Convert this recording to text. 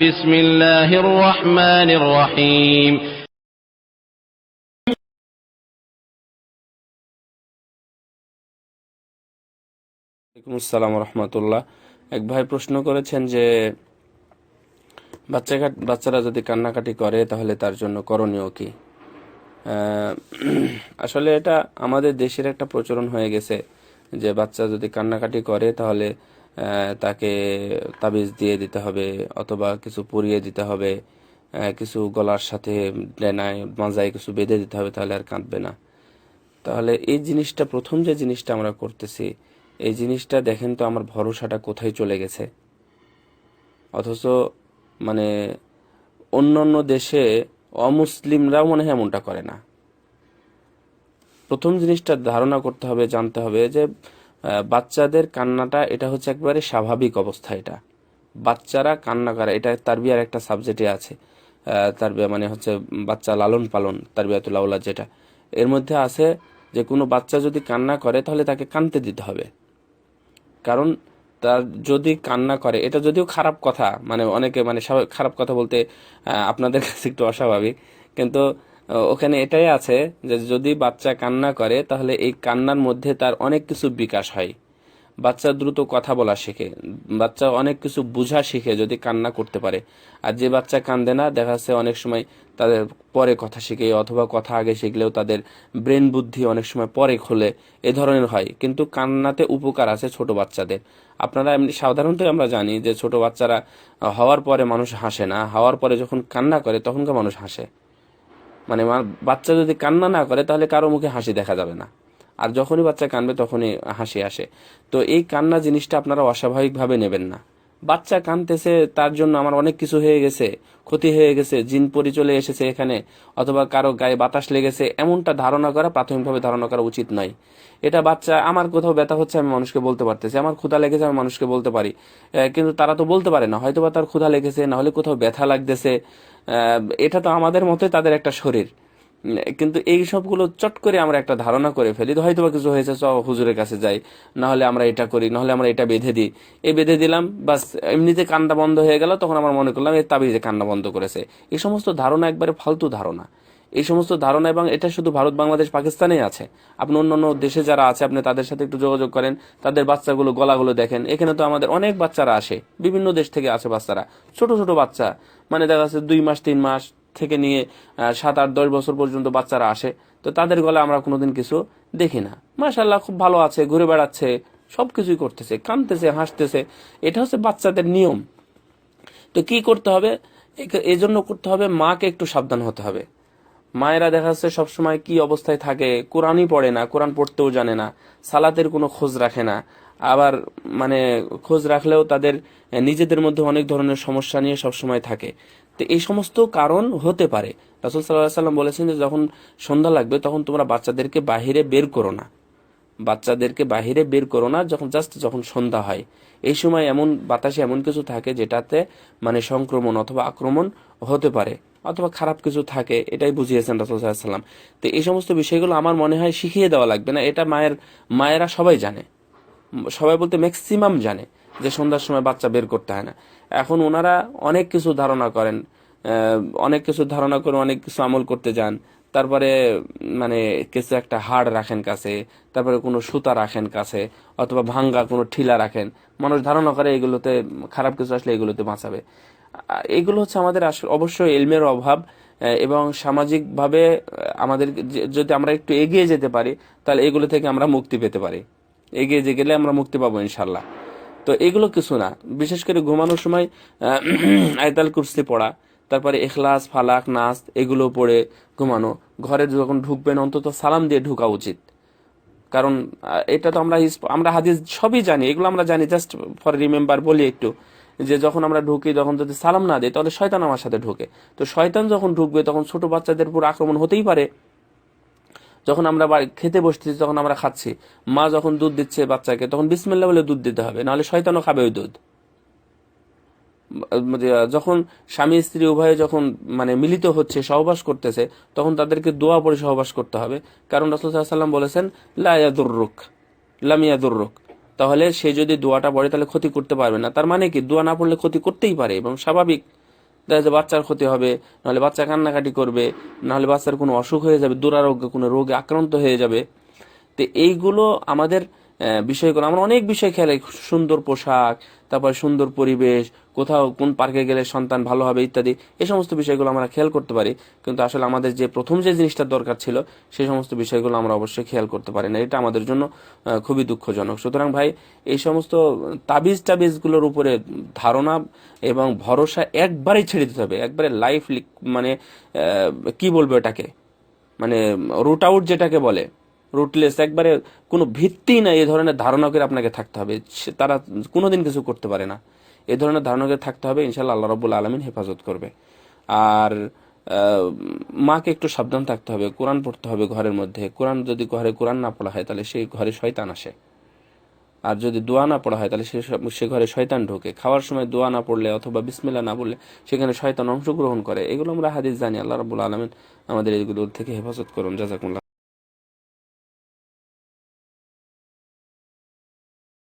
বিসমিল্লাহির রহমানির রহিম আসসালাম রহমতুল্লাহ এক ভাই প্রশ্ন করেছেন যে, বাচ্চা বাচ্চারা যদি কান্নাকাটি করে, তাহলে তার জন্য করণীয় কি? আসলে এটা আমাদের দেশের একটা প্রচলন হয়ে গেছে যে, বাচ্চা যদি কান্নাকাটি করে, তাহলে তাকে তাবিজ দিয়ে দিতে হবে অথবা কিছু পরিয়ে দিতে হবে কিছু গলার সাথে ডেনায় মাজায় কিছু বেঁধে দিতে হবে, তাহলে আর কাঁদবে না। তাহলে এই জিনিসটা, প্রথম যে জিনিসটা আমরা করতেছি, এই জিনিসটা দেখেন তো আমার ভরসাটা কোথায় চলে গেছে। অথচ মানে অন্য অন্য দেশে অমুসলিমরাও মনে হয় এমনটা করে না। প্রথম জিনিসটা ধারণা করতে হবে, জানতে হবে যে বাচ্চাদের কান্নাটা, এটা হচ্ছে একবারে স্বাভাবিক অবস্থা এটা। বাচ্চারা কান্না করে, এটা তারবিয়ার একটা সাবজেক্টে আছে। তারবিয়া মানে হচ্ছে বাচ্চা লালন পালন, তারবিয়াতুল আউলাদ যেটা। এর মধ্যে আছে যে, কোনো বাচ্চা যদি কান্না করে, তাহলে তাকে কানতে দিতে হবে। কারণ তার যদি কান্না করে, এটা যদিও খারাপ কথা মানে অনেকে মানে খারাপ কথা বলতে আপনাদের কাছে একটু অস্বাভাবিক, কিন্তু ওখানে এটাই আছে যে যদি বাচ্চা কান্না করে, তাহলে এই কান্নার মধ্যে তার অনেক কিছু বিকাশ হয়। বাচ্চা দ্রুত কথা বলা শেখে। বাচ্চা অনেক কিছু বুঝা শিখে যদি কান্না করতে পারে। আর যে বাচ্চা কান্দে না, দেখা যাচ্ছে অনেক সময় তাদের পরে কথা শিখে অথবা কথা আগে শিখলেও তাদের ব্রেন বুদ্ধি অনেক সময় পরে খোলে। এ ধরনের হয়। কিন্তু কান্নাতে উপকার আছে ছোট বাচ্চাদের। আপনারা এমনি সাধারণত আমরা জানি যে ছোট বাচ্চারা হওয়ার পরে মানুষ হাসে না। হওয়ার পরে যখন কান্না করে, তখনকার মানুষ হাসে। মানে বাচ্চা যদি কান্না না করে, তাহলে কারও মুখে হাসি দেখা যাবে না। আর যখনই বাচ্চা কানবে, তখনই হাসি আসে। তো এই কান্না জিনিসটা আপনারা অস্বাভাবিকভাবে নেবেন না। বাচ্চা কানতেছে তার জন্য আমার অনেক কিছু হয়ে গেছে, ক্ষতি হয়ে গেছে, জিন পরি চলে এসেছে এখানে, অথবা কারও গায়ে বাতাস লেগেছে, এমনটা ধারণা করা প্রাথমিকভাবে ধারণা করা উচিত নয়। এটা বাচ্চা, আমার কোথাও ব্যথা হচ্ছে আমি মানুষকে বলতে পারতেছি, আমার ক্ষুধা লেগেছে আমি মানুষকে বলতে পারি। কিন্তু তারা তো বলতে পারে না হয়তো বা তার ক্ষুধা লেগেছে না হলে কোথাও ব্যথা লাগতেছে। এটা তো আমাদের মতোই তাদের একটা শরীর। কিন্তু এই সবগুলো চট করে আমরা একটা ধারণা করে ফেলি। হয়তো বা কিছু হয়েছে, চ, হুজুরের কাছে যাই না হলে আমরা এটা করি না হলে আমরা এটা বেঁধে দিই। এই বেঁধে দিলাম, বাস, এমনিতে কান্না বন্ধ হয়ে গেল, তখন আমরা মনে করলাম, এই তাবিজে কান্না বন্ধ করেছে। এই সমস্ত ধারণা একবারে ফালতু ধারণা। এই সমস্ত ধারণা এবং এটা শুধু ভারত, বাংলাদেশ, পাকিস্তানেই আছে। আপনি অন্য অন্য দেশে যারা আছে, আপনি তাদের সাথে একটু যোগাযোগ করেন, তাদের বাচ্চাগুলো, গলাগুলো দেখেন। এখানে তো আমাদের অনেক বাচ্চারা আসে, বিভিন্ন দেশ থেকে আসে বাচ্চারা। ছোট ছোট বাচ্চা মানে দেখা যাচ্ছে দুই মাস, তিন মাস থেকে নিয়ে সাত আট দশ বছর পর্যন্ত বাচ্চারা আসে। তো তাদের গলা আমরা কোনোদিন কিছু দেখি না। মাশাল্লাহ খুব ভালো আছে, ঘুরে বেড়াচ্ছে, সবকিছুই করতেছে কানতেছে হাসতেছে। এটা হচ্ছে বাচ্চাদের নিয়ম। তো কি করতে হবে? এজন্য করতে হবে, মাকে একটু সাবধান হতে হবে। মায়েরা দেখা যাচ্ছে সবসময় কি অবস্থায় থাকে, কোরআনই পড়ে না, কোরআন পড়তেও জানে না, সালাতের কোনো খোঁজ রাখে না। আবার মানে খোঁজ রাখলেও তাদের নিজেদের মধ্যে অনেক ধরনের সমস্যা নিয়ে সবসময় থাকে। তো এই সমস্ত কারণ হতে পারে। রাসুল সাল্লাহ সাল্লাম বলেছেন যে যখন সন্ধ্যা লাগবে, তখন তোমরা বাচ্চাদেরকে বাহিরে বের করো না। বাচ্চাদেরকে বাহিরে বের করো না, যখন জাস্ট যখন সন্ধ্যা হয়। এই সময় এমন বাতাসে এমন কিছু থাকে যেটাতে মানে সংক্রমণ অথবা আক্রমণ হতে পারে, অথবা খারাপ কিছু থাকে, এটাই বুঝিয়েছেন রাসুল সাল্লাম। তো এই সমস্ত বিষয়গুলো আমার মনে হয় শিখিয়ে দেওয়া লাগবে না, এটা মায়ের, মায়েরা সবাই জানে। সবাই বলতে ম্যাক্সিমাম জানে। যে সন্ধ্যার সময় বাচ্চা বের করতে হয় না। এখন ওনারা অনেক কিছু ধারণা করেন অনেক কিছু ধারণা করে অনেক কিছু আমল করতে যান। তারপরে মানে কিছু একটা হাড় রাখেন কাছে, তারপরে কোনো সুতা রাখেন কাছে, অথবা ভাঙ্গা কোনো ঠিলা রাখেন। মানুষ ধারণা করে এগুলোতে, খারাপ কিছু আসলে এগুলোতে বাঁচাবে। এগুলো হচ্ছে আমাদের অবশ্যই এলমের অভাব এবং সামাজিকভাবে আমাদের যদি আমরা একটু এগিয়ে যেতে পারি, তাহলে এগুলো থেকে আমরা মুক্তি পেতে পারি। এগিয়ে যে গেলে আমরা মুক্তি পাবো ইনশাল্লাহ তো এগুলো কিছু না। বিশেষ করে ঘুমানোর সময় আয়তাল কুরসি পড়া, তারপরে এখলাস ফালাক নাস এগুলো পড়ে ঘুমানো। ঘরে যখন ঢুকবেন, অন্তত সালাম দিয়ে ঢুকা উচিত। কারণ এটা তো আমরা আমরা হাদিস সবই জানি, এগুলো আমরা জানি। জাস্ট ফর রিমেম্বার বলি একটু, যে যখন আমরা ঢুকি তখন যদি সালাম না দিই, তাহলে শয়তান আমার সাথে ঢুকে। তো শয়তান যখন ঢুকবে, তখন ছোট বাচ্চাদের উপর আক্রমণ হতেই পারে। যখন আমরা খেতে বসতেছি, তখন আমরা খাচ্ছি। মা যখন দুধ দিচ্ছে বাচ্চাকে, তখন বিসমিল্লা বলে দুধ দিতে হবে, নাহলে শয়তানও খাবে ওই দুধ। যখন স্বামী, স্ত্রী উভয়ে যখন মানে মিলিত হচ্ছে, সহবাস করতেছে, তখন তাদেরকে দোয়া পড়ে সহবাস করতে হবে। কারণ রসুল সাল্লাম বলেছেন লায়াদুররুক লামিয়াদুররুক তাহলে সে যদি দোয়াটা পড়ে, তাহলে ক্ষতি করতে পারবে না। তার মানে কি? দোয়া না পড়লে ক্ষতি করতেই পারে এবং স্বাভাবিক দেখা বাচ্চার ক্ষতি হবে, নাহলে বাচ্চা কান্নাকাটি করবে, নাহলে বাচ্চার কোনো অসুখ হয়ে যাবে, দুরারোগ্য, কোনো রোগে আক্রান্ত হয়ে যাবে। তো এইগুলো আমাদের বিষয়গুলো, আমরা অনেক বিষয় খেলে সুন্দর পোশাক তারপর সুন্দর পরিবেশ, কোথাও কোন পার্কে গেলে সন্তান ভালো হবে ইত্যাদি এই সমস্ত বিষয়গুলো আমরা খেয়াল করতে পারি। কিন্তু আসলে আমাদের যে প্রথম যে জিনিসটা দরকার ছিল সেই সমস্ত বিষয়গুলো আমরা অবশ্যই খেয়াল করতে পারি না। এটা আমাদের জন্য খুবই দুঃখজনক। সুতরাং ভাই, এই সমস্ত তাবিজ টাবিজগুলোর উপরে ধারণা এবং ভরসা একবারেই ছেড়ে দিতে হবে। একবারে লাইফ মানে কি বলব এটাকে? মানে রুট আউট যেটাকে বলে। রুটলেস একবারে কোনো ভিত্তি নাই এই ধরনের ধারণা করে আপনাকে থাকতে হবে। তারা কোনোদিন কিছু করতে পারে না। এই ধরনের ধারণা করে থাকতে হবে ইনশাল্লাহ আল্লাহ রবুল আলমিন হেফাজত করবে। আর মাকে একটু সাবধান থাকতে হবে, কোরআন পড়তে হবে ঘরের মধ্যে। কোরআন যদি ঘরে কোরআন না পড়া হয়, তাহলে সেই ঘরে শয়তান আসে। আর যদি দোয়া না পড়া হয়, তাহলে সে সে ঘরে শয়তান ঢোকে। খাওয়ার সময় দোয়া না পড়লে অথবা বিসমিল্লা না বললে, সেখানে শয়তান অংশগ্রহণ করে। এগুলো আমরা হাদিস জানি, আল্লাহ রাবুল আলমিন আমাদের এগুলো থেকে হেফাজত করুন। জাজাকুল্লাহ